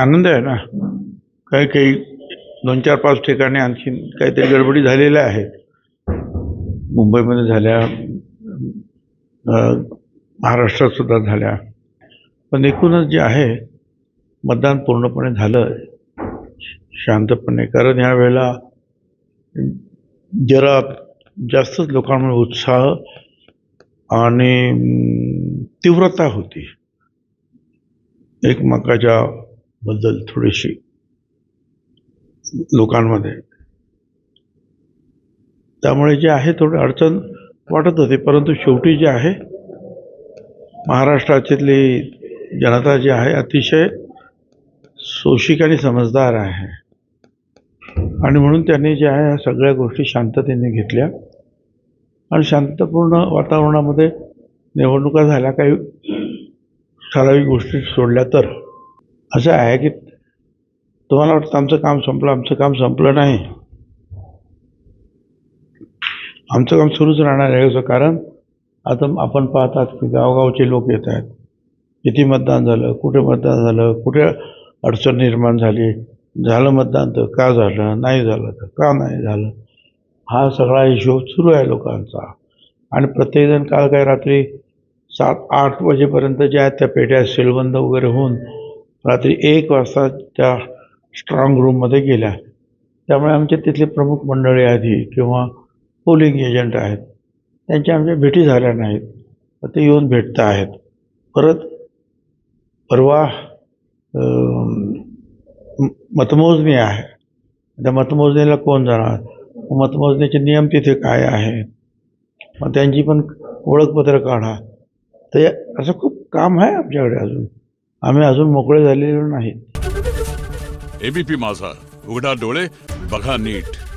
आनंद आहे ना. काही काही दोन चार पाच ठिकाणी आणखीन काहीतरी गडबडी झालेल्या आहेत. मुंबईमध्ये झाल्या महाराष्ट्रात सुद्धा झाल्या. पण एकूणच जे आहे मतदान पूर्णपणे झालं शांतपणे. कारण ह्या वेळेला जरा जास्तच लोकांमध्ये उत्साह आणि तीव्रता होती. एकमेकाच्या बद्दल थोडीशी लोकांमध्ये. त्यामुळे जे आहे थोडी अडचण वाटत होती परंतु शेवटी जे आहे महाराष्ट्राच्यातली जनता जी आहे अतिशय सोशिक आणि समजदार आहे. आणि म्हणून त्यांनी जे आहे ह्या सगळ्या गोष्टी शांततेने घेतल्या. आणि शांतपूर्ण वातावरणामध्ये निवडणुका झाल्या काही ठराविक गोष्टी सोडल्या तर. असं आहे की तुम्हाला वाटतं आमचं काम संपलं आमचं काम संपलं नाही. आमचं काम सुरूच राहणार आहे याचं कारण आता आपण पाहतात की गावगावचे लोक येत आहेत. किती मतदान झालं कुठे मतदान झालं कुठे अडचण निर्माण झाली झालं मतदान तर का झालं नाही झालं तर का नाही झालं? हा सगळा हिशोब सुरू आहे लोकांचा. आणि प्रत्येकजण काल काय रात्री सात आठ वाजेपर्यंत ज्या आहेत त्या पेट्या सीलबंद वगैरे होऊन रात्री एक वाजता त्या स्ट्रॉंग रूममध्ये गेल्या. त्यामुळे आमच्या तिथले प्रमुख मंडळी आधी किंवा पोलिंग एजंट आहेत. त्यांच्या आमच्या भेटी झाल्या नाहीत. ते येऊन भेटत आहेत. परत परवा मतमोजणी आहे. त्या मतमोजणीला कोण जाणार? मतमोजणीचे नियम तिथे काय आहे? मग त्यांची पण ओळखपत्र काढा. तर असं खूप काम आहे आमच्याकडे अजून. आम्ही अजून मोकळे झालेलो नाहीत. एबीपी माझा. उघडा डोळे बघा नीट.